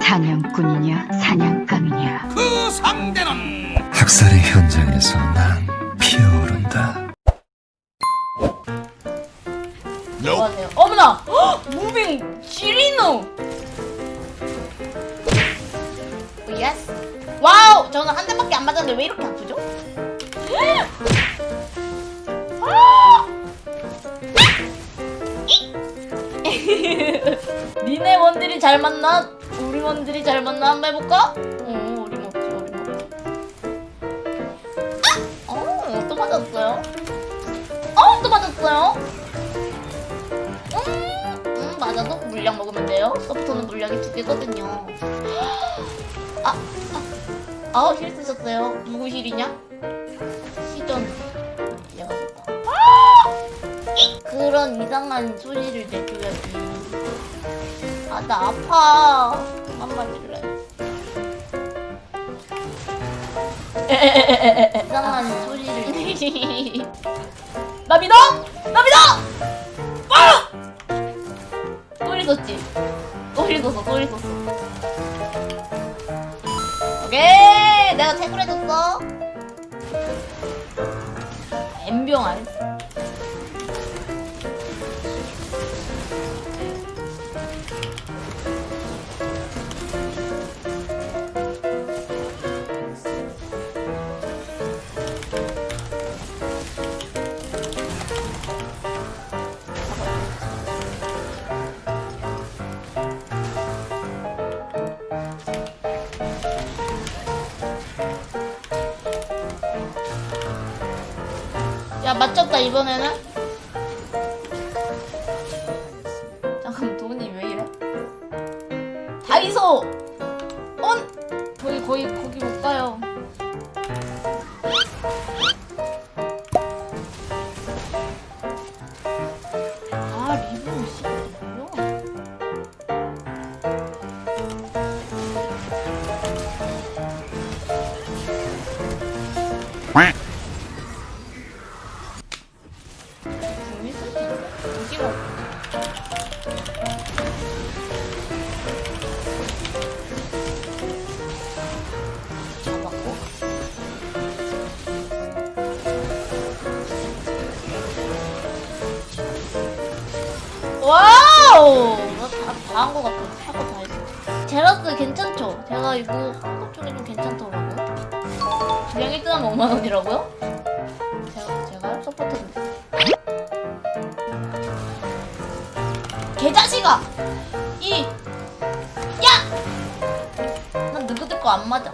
사냥꾼이냐 사냥감이냐 그 상대는 학살의 현장에서 난 피어오른다. 뭐하세요? 어머나! 헉! 무빙 지리노! 예스. 와우! 저는 한 대밖에 안 맞았는데 왜 이렇게 아프죠? 아! 이! 니네 원딜이 잘 맞나? 우리 원딜이 잘 맞나? 한번 해볼까? 어, 우리 먹지, 우리 먹지. 아! 어, 또 맞았어요? 어, 또 맞았어요? 음, 음, 맞아도 물약 먹으면 돼요. 서프터는 물약이 두 개거든요. 아, 아, 아, 힐 쓰셨어요. 누구 힐이냐? 시전. 그런 이상한 소리를 내줘야지. 아, 나 아파. 그만. 에에에에에 이상한 소리를 내지. 나 믿어? 나 믿어! 아! 또 읽었지? 또 읽었어, 또 읽었어. 오케이! 내가 책을 해줬어. 엠병 안 했어. 야, 맞췄다, 이번에는. 잡았고. 와우! 다한 것 같아. 하고 다 했어. 제라스 괜찮죠? 제가 이거 한국 쪽에 좀 괜찮더라고요. 그냥 1등 하면 5만원이라고요? 개자식아! 이! 야! 난 누구들 거 안 맞아.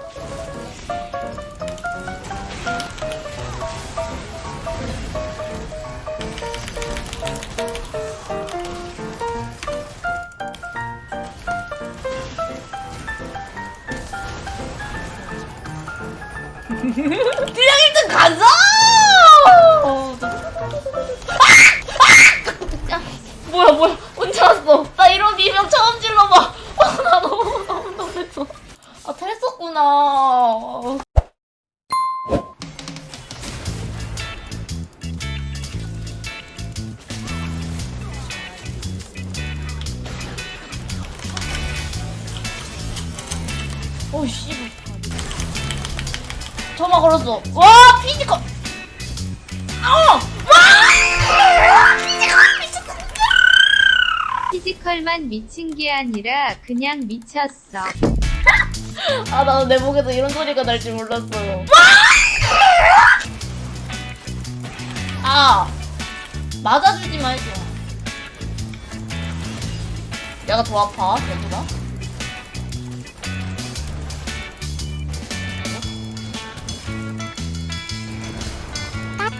그냥 1등 가자! 야, 뭐야 뭐야 왔어? 나 이런 비명 처음 질러봐. 아, 나 너무 너무 놀랬어. 아 탈했었구나. 어 씨. 전화 걸었어. 와 피지컬. 어! 피지컬만 미친 게 아니라 그냥 미쳤어. 아, 나도 내 목에서 이런 소리가 날 줄 몰랐어요. 아, 맞아주지 말죠. 내가 더 아파, 얘보다.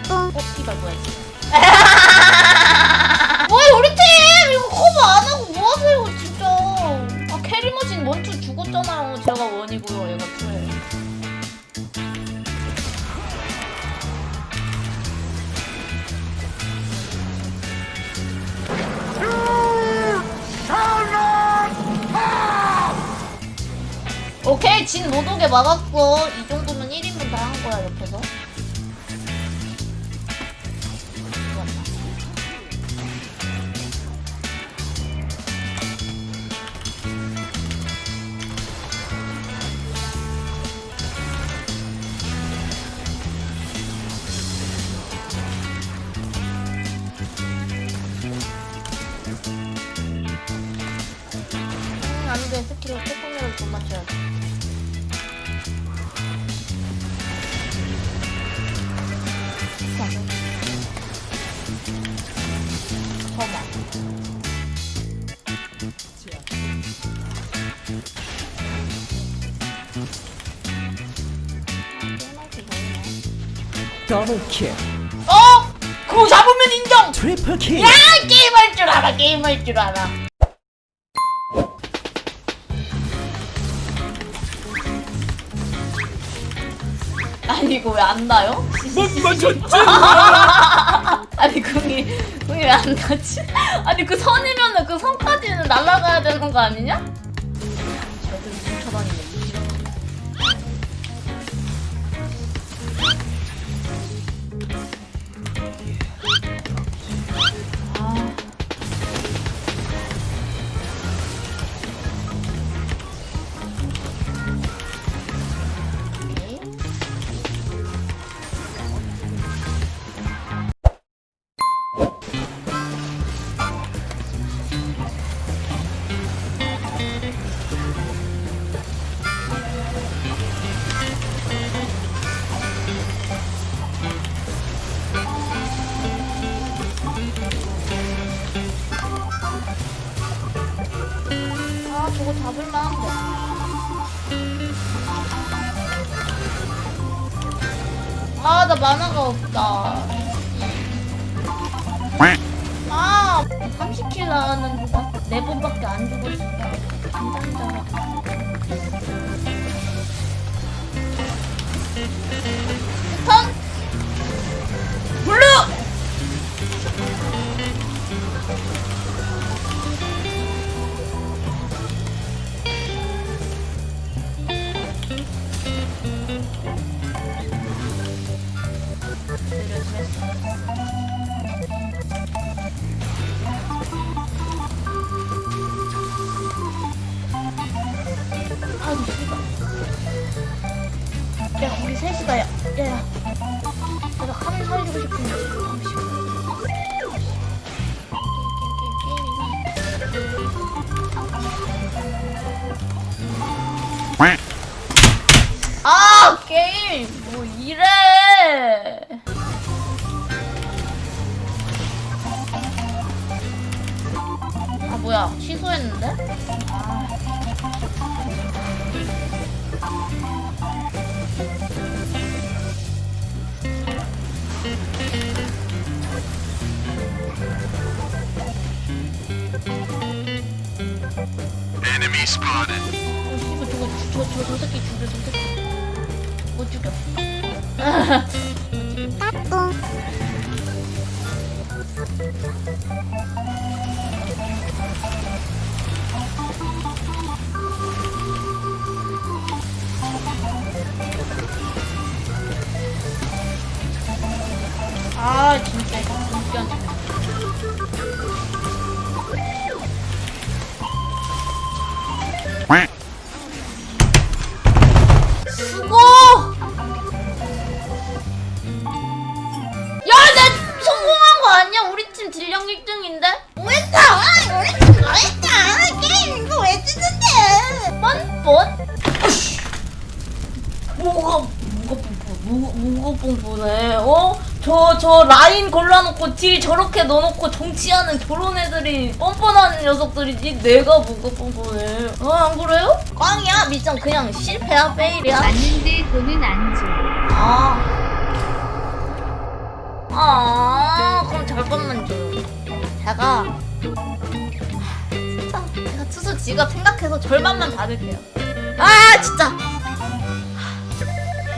어, 이발 뭐야, 이게. 진 못 오게 막았고 이 정도면 1인분 다 한 거야 옆에서. 음, 안돼 스킬을 조금이라도 못 맞춰야지. 더블 킬. 어? 그거 잡으면 인정. 트리플 킬. 야 게임할 줄 알아 게임할 줄 알아. 아니 이거 왜 안 나요? 맞맞췄지 아니 궁이 궁이 왜 안 나지? 아니 그 선이면 은그 선까지는 날아가야 되는 거 아니냐? 아 나 만화가 없다. 아 30킬 나왔는데 나 4번밖에 안 죽었어. 긴장자라 아 게임 뭐 이래 아 뭐야 취소했는데? 아. 어, 씨발 저거 저, 저, 저 새끼 죽여 저 새끼. 못 죽여 뻔뻔? 어이씨. 뭐가, 뭐가 뭐, 뭐가 뻔뻔해, 어? 저, 저 라인 골라놓고 딜 저렇게 넣어놓고 정치하는 저런 애들이 뻔뻔한 녀석들이지 내가 뭐가 뻔뻔해 어, 안 그래요? 꽝이야? 미션 그냥 실패야? 페일이야? 맞는데 돈은 안 줘. 아. 아, 그럼 절반만 줘요. 제가. 투수 지갑 생각해서 절반만 받을게요. 아, 진짜.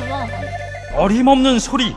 받을게요. 어림없는 소리